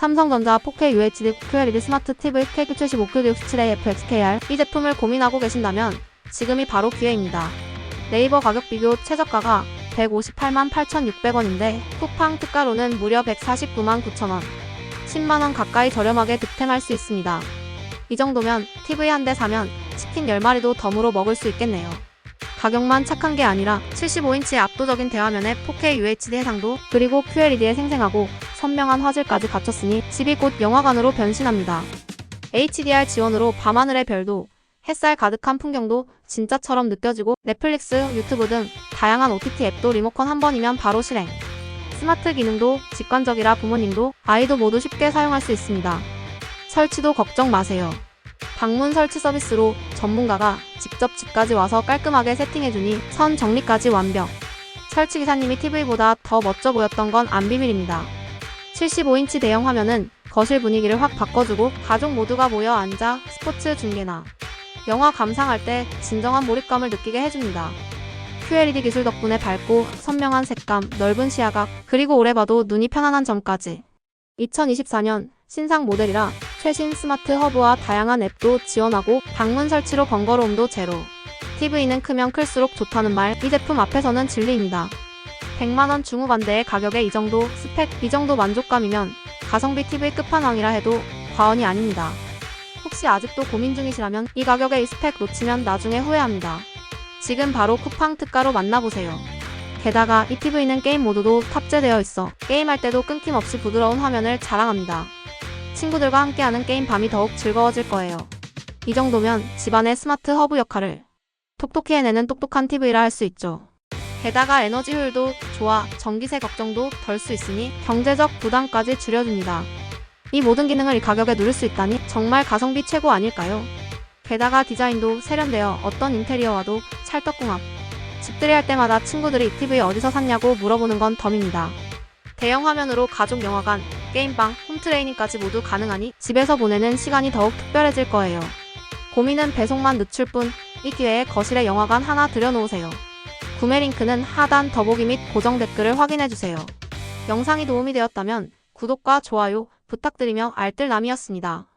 삼성전자 4K UHD QLED 스마트 TV KQ759617AFXKR 이 제품을 고민하고 계신다면 지금이 바로 기회입니다. 네이버 가격 비교 최저가가 158만 8,600원인데 쿠팡 특가로는 무려 149만 9천원 10만원 가까이 저렴하게 득템할 수 있습니다. 이 정도면 TV 한 대 사면 치킨 10마리도 덤으로 먹을 수 있겠네요. 가격만 착한 게 아니라 75인치의 압도적인 대화면에 4K UHD 해상도 그리고 QLED에 생생하고 선명한 화질까지 갖췄으니 집이 곧 영화관으로 변신합니다. HDR 지원으로 밤하늘의 별도 햇살 가득한 풍경도 진짜처럼 느껴지고 넷플릭스, 유튜브 등 다양한 OTT 앱도 리모컨 한 번이면 바로 실행. 스마트 기능도 직관적이라 부모님도 아이도 모두 쉽게 사용할 수 있습니다. 설치도 걱정 마세요. 방문 설치 서비스로 전문가가 직접 집까지 와서 깔끔하게 세팅해주니 선 정리까지 완벽. 설치 기사님이 TV보다 더 멋져 보였던 건 안 비밀입니다. 75인치 대형 화면은 거실 분위기를 확 바꿔주고 가족 모두가 모여 앉아 스포츠 중계나 영화 감상할 때 진정한 몰입감을 느끼게 해줍니다. QLED 기술 덕분에 밝고 선명한 색감, 넓은 시야각, 그리고 오래 봐도 눈이 편안한 점까지. 2024년 신상 모델이라 최신 스마트 허브와 다양한 앱도 지원하고 방문 설치로 번거로움도 제로. TV는 크면 클수록 좋다는 말, 이 제품 앞에서는 진리입니다. 100만원 중후반대의 가격에 이 정도 스펙, 이 정도 만족감이면 가성비 TV 끝판왕이라 해도 과언이 아닙니다. 혹시 아직도 고민 중이시라면 이 가격에 이 스펙 놓치면 나중에 후회합니다. 지금 바로 쿠팡 특가로 만나보세요. 게다가 이 TV는 게임 모드도 탑재되어 있어 게임할 때도 끊김없이 부드러운 화면을 자랑합니다. 친구들과 함께하는 게임 밤이 더욱 즐거워질 거예요. 이 정도면 집안의 스마트 허브 역할을 톡톡히 해내는 똑똑한 TV라 할 수 있죠. 게다가 에너지 효율도 좋아 전기세 걱정도 덜 수 있으니 경제적 부담까지 줄여줍니다. 이 모든 기능을 이 가격에 누릴 수 있다니 정말 가성비 최고 아닐까요? 게다가 디자인도 세련되어 어떤 인테리어와도 찰떡궁합. 집들이 할 때마다 친구들이 이 TV 어디서 샀냐고 물어보는 건 덤입니다. 대형 화면으로 가족 영화관, 게임방, 홈트레이닝까지 모두 가능하니 집에서 보내는 시간이 더욱 특별해질 거예요. 고민은 배송만 늦출 뿐, 이 기회에 거실에 영화관 하나 들여놓으세요. 구매 링크는 하단 더보기 및 고정 댓글을 확인해주세요. 영상이 도움이 되었다면 구독과 좋아요 부탁드리며 알뜰남이었습니다.